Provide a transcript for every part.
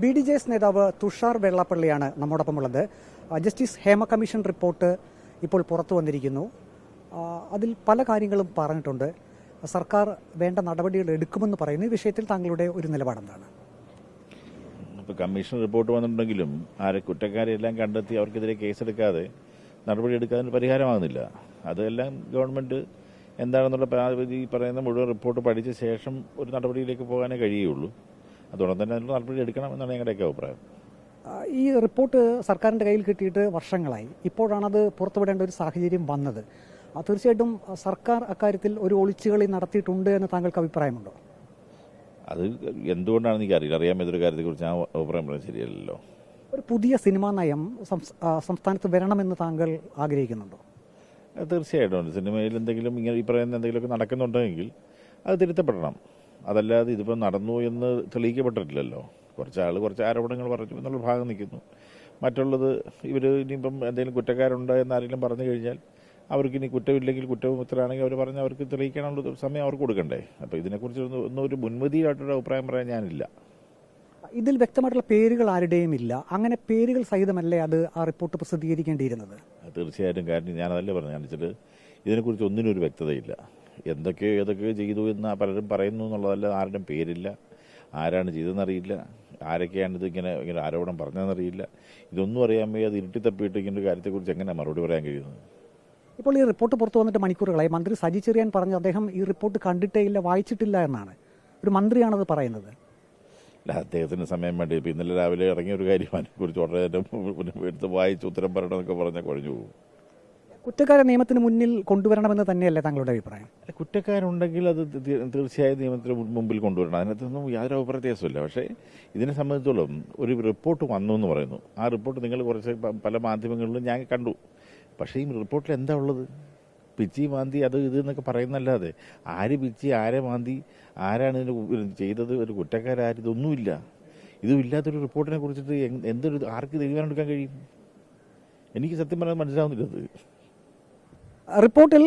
B D J S നേതാവ് തുഷാർ വെള്ളാപ്പള്ളിയാണ് നമ്മോടൊപ്പമുള്ളത്. ജസ്റ്റിസ് ഹേമ കമ്മീഷൻ റിപ്പോർട്ട് ഇപ്പോൾ പുറത്തു വന്നിരിക്കുന്നു. അതിൽ പല കാര്യങ്ങളും പറഞ്ഞിട്ടുണ്ട്. സർക്കാർ വേണ്ട നടപടികൾ എടുക്കുമെന്ന് പറയുന്നു. ഈ വിഷയത്തിൽ താങ്കളുടെ ഒരു നിലപാടെന്താണ് ഇപ്പോൾ കമ്മീഷൻ റിപ്പോർട്ട് വന്നിട്ടുണ്ടെങ്കിലും ആരെ കുറ്റക്കാരെല്ലാം കണ്ടെത്തി അവർക്കെതിരെ കേസെടുക്കാതെ നടപടി എടുക്കാതെ പരിഹാരമാകുന്നില്ല. അതെല്ലാം ഗവൺമെന്റ് എന്താണെന്നുള്ള ഈ പറയുന്ന മുഴുവൻ റിപ്പോർട്ട് പഠിച്ച ശേഷം ഒരു നടപടിയിലേക്ക് പോകാനേ കഴിയുള്ളൂ അതുകൊണ്ട് തന്നെ അതിനുള്ള നടപടി എടുക്കണം എന്നാണ് ഞങ്ങളുടെയൊക്കെ അഭിപ്രായം. ഈ റിപ്പോർട്ട് സർക്കാരിന്റെ കയ്യിൽ കിട്ടിയിട്ട് വർഷങ്ങളായി. ഇപ്പോഴാണത് പുറത്തുവിടേണ്ട ഒരു സാഹചര്യം വന്നത്. ആ, തീർച്ചയായിട്ടും സർക്കാർ അക്കാര്യത്തിൽ ഒരു ഒളിച്ചുകളി നടത്തിയിട്ടുണ്ട് എന്ന് താങ്കൾക്ക് അഭിപ്രായമുണ്ടോ? അത് എന്തുകൊണ്ടാണ് എനിക്ക് അറിയില്ല അറിയാൻ പറ്റുന്ന കാര്യത്തെക്കുറിച്ച് ഞാൻ അഭിപ്രായം പറയാൻ ശരിയല്ലല്ലോ. ഒരു പുതിയ സിനിമാ നയം സംസ്- ആ, സംസ്ഥാനത്ത് വരണമെന്ന് താങ്കൾ ആഗ്രഹിക്കുന്നുണ്ടോ? തീർച്ചയായിട്ടും. സിനിമയിൽ എന്തെങ്കിലും ഇങ്ങനെ ഈ പറയുന്ന എന്തെങ്കിലുമൊക്കെ നടക്കുന്നുണ്ടെങ്കിൽ അത് തിരുത്തപ്പെടണം. അതല്ലാതെ ഇതിപ്പോൾ നടന്നു എന്ന് തെളിയിക്കപ്പെട്ടിട്ടില്ലല്ലോ. കുറച്ച് ആൾ കുറച്ച് ആരോപണങ്ങൾ പറഞ്ഞു എന്നുള്ള ഭാഗം നിൽക്കുന്നു. മറ്റുള്ളത് ഇവർ ഇനിയിപ്പം എന്തെങ്കിലും കുറ്റക്കാരുണ്ട് എന്നാരെങ്കിലും പറഞ്ഞു കഴിഞ്ഞാൽ അവർക്ക് ഇനി കുറ്റമില്ലെങ്കിൽ കുറ്റവിമുക്തരാണെങ്കിൽ അവർ പറഞ്ഞ് അവർക്ക് തെളിയിക്കാനുള്ള സമയം അവർക്ക് കൊടുക്കണ്ടേ? അപ്പോൾ ഇതിനെക്കുറിച്ച് ഒന്നും ഒരു മുൻവിധിയായിട്ടൊരു അഭിപ്രായം പറയാൻ ഞാനില്ല. ഇതിൽ വ്യക്തമായിട്ടുള്ള പേരുകൾ ആരുടെയും ഇല്ല. അങ്ങനെ പേരുകൾ സഹിതമല്ലേ അത് ആ റിപ്പോർട്ട് പ്രസിദ്ധീകരിക്കേണ്ടിയിരുന്നത്? തീർച്ചയായിട്ടും കാരണം ഞാനതല്ലേ പറഞ്ഞു കാണിച്ചിട്ട് ഇതിനെക്കുറിച്ച് ഒന്നിനും ഒരു വ്യക്തതയില്ല. എന്തൊക്കെയോ ഏതൊക്കെയോ ചെയ്തു എന്ന് പലരും പറയുന്നു എന്നുള്ളതല്ല ആരുടെയും പേരില്ല. ആരാണ് ചെയ്തതെന്നറിയില്ല. ആരൊക്കെയാണ് ഇത് ഇങ്ങനെ ഇങ്ങനെ ആരോപണം പറഞ്ഞതെന്നറിയില്ല. ഇതൊന്നും അറിയാൻ വയ്യ. അത് ഇരുട്ടിത്തപ്പിയിട്ട് ഇങ്ങനെ കാര്യത്തെക്കുറിച്ച് എങ്ങനെ മറുപടി പറയാൻ കഴിയുന്നത്? ഇപ്പോൾ ഈ റിപ്പോർട്ട് പുറത്തു വന്നിട്ട് മണിക്കൂറുകളായി. മന്ത്രി സജി ചെറിയാൻ പറഞ്ഞു അദ്ദേഹം ഈ റിപ്പോർട്ട് കണ്ടിട്ടേ ഇല്ല വായിച്ചിട്ടില്ല എന്നാണ്. ഒരു മന്ത്രിയാണത് പറയുന്നത്. അല്ല അദ്ദേഹത്തിന് സമയം വേണ്ടി. ഇപ്പം ഇന്നലെ രാവിലെ ഇറങ്ങിയ ഒരു കാര്യം അതിനെക്കുറിച്ച് പിന്നെ എടുത്ത് വായിച്ച് ഉത്തരം പറയണമെന്നൊക്കെ പറഞ്ഞാൽ കുഴഞ്ഞു പോകും. കുറ്റക്കാരെ നിയമത്തിന് മുന്നിൽ കൊണ്ടുവരണമെന്ന് തന്നെയല്ലേ താങ്കളുടെ അഭിപ്രായം? കുറ്റക്കാരുണ്ടെങ്കിൽ അത് തീർച്ചയായും നിയമത്തിന് മുമ്പിൽ കൊണ്ടുവരണം. അതിനകത്തൊന്നും യാതൊരു അഭിപ്രായ വ്യത്യാസമില്ല പക്ഷേ ഇതിനെ സംബന്ധിച്ചോളം ഒരു റിപ്പോർട്ട് വന്നു എന്ന് പറയുന്നു. ആ റിപ്പോർട്ട് നിങ്ങൾ കുറച്ച് പല മാധ്യമങ്ങളിലും ഞാൻ കണ്ടു. പക്ഷേ ഈ റിപ്പോർട്ടിൽ എന്താ ഉള്ളത്? പിച്ചി മാന്തി അത് ഇത് എന്നൊക്കെ പറയുന്നല്ലാതെ ആര് പിച്ചി ആരെ മാന്തി ആരാണ് ഇതിന് ചെയ്തത്? ഒരു കുറ്റക്കാരും ഇതൊന്നുമില്ല. ഇതും ഇല്ലാത്തൊരു റിപ്പോർട്ടിനെ കുറിച്ചിട്ട് എന്തൊരു ആർക്ക് തീരുമാനം എടുക്കാൻ കഴിയും? എനിക്ക് സത്യം പറഞ്ഞാൽ മനസ്സിലാവുന്നില്ല അത്. റിപ്പോർട്ടിൽ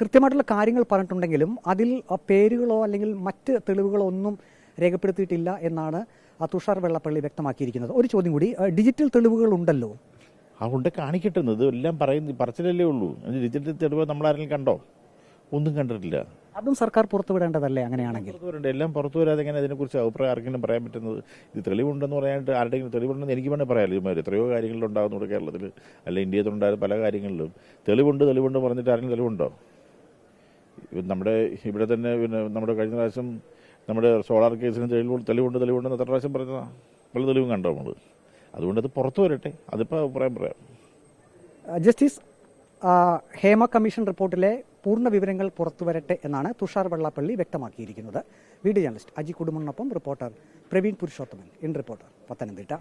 കൃത്യമായിട്ടുള്ള കാര്യങ്ങൾ പറഞ്ഞിട്ടുണ്ടെങ്കിലും അതിൽ പേരുകളോ അല്ലെങ്കിൽ മറ്റ് തെളിവുകളോ ഒന്നും രേഖപ്പെടുത്തിയിട്ടില്ല എന്നാണ് തുഷാർ വെള്ളപ്പള്ളി വ്യക്തമാക്കിയിരിക്കുന്നത്. ഒരു ചോദ്യം കൂടി ഡിജിറ്റൽ തെളിവുകൾ ഉണ്ടല്ലോ? അതുകൊണ്ട് കാണിക്കട്ടെ ഇത് എല്ലാം പറയുന്ന പറച്ചിലല്ലേ ഉള്ളൂ. ഡിജിറ്റൽ തെളിവ് നമ്മളാരെങ്കിലും കണ്ടോ? ഒന്നും കണ്ടിട്ടില്ല. അതും സർക്കാർ പുറത്തുവിടേണ്ടതല്ലേ അങ്ങനെയാണെങ്കിൽ? എല്ലാം പുറത്തു വരാതെ എങ്ങനെ അതിനെക്കുറിച്ച് അഭിപ്രായം ആർക്കെങ്കിലും പറയാൻ പറ്റുന്നത്? ഇത് തെളിവുണ്ടെന്ന് പറയാനായിട്ട് ആരുടെയെങ്കിലും തെളിവുണ്ടെന്ന് എനിക്ക് വേണേൽ പറയാമല്ലോ ഇതുമാതിരി എത്രയോ കാര്യങ്ങളിലുണ്ടാകുന്നുണ്ട് കേരളത്തിൽ അല്ല ഇന്ത്യയിലുണ്ടായ പല കാര്യങ്ങളിലും. തെളിവുണ്ട് തെളിവുണ്ട് പറഞ്ഞിട്ട് ആരെങ്കിലും തെളിവുണ്ടോ? നമ്മുടെ ഇവിടെ തന്നെ പിന്നെ നമ്മുടെ കഴിഞ്ഞ പ്രാവശ്യം നമ്മുടെ സോളാർ കേസിന് തെളിവ് തെളിവുണ്ട് തെളിവുണ്ടെന്ന് എത്ര പ്രാവശ്യം പറഞ്ഞതാ? പല തെളിവും കണ്ടോ നമ്മൾ അതുകൊണ്ട് അത് പുറത്തു വരട്ടെ അതിപ്പോൾ അഭിപ്രായം പറയാം. ജസ്റ്റിസ് ഹേമ കമ്മീഷൻ റിപ്പോർട്ടിലെ പൂർണ വിവരങ്ങൾ പുറത്തുവരട്ടെ എന്നാണ് തുഷാർ വെള്ളാപ്പള്ളി വ്യക്തമാക്കിയിരിക്കുന്നത്. Video journalist Aji കുടുംബനൊപ്പം reporter Praveen Purushothaman in reporter Pathanamthitta.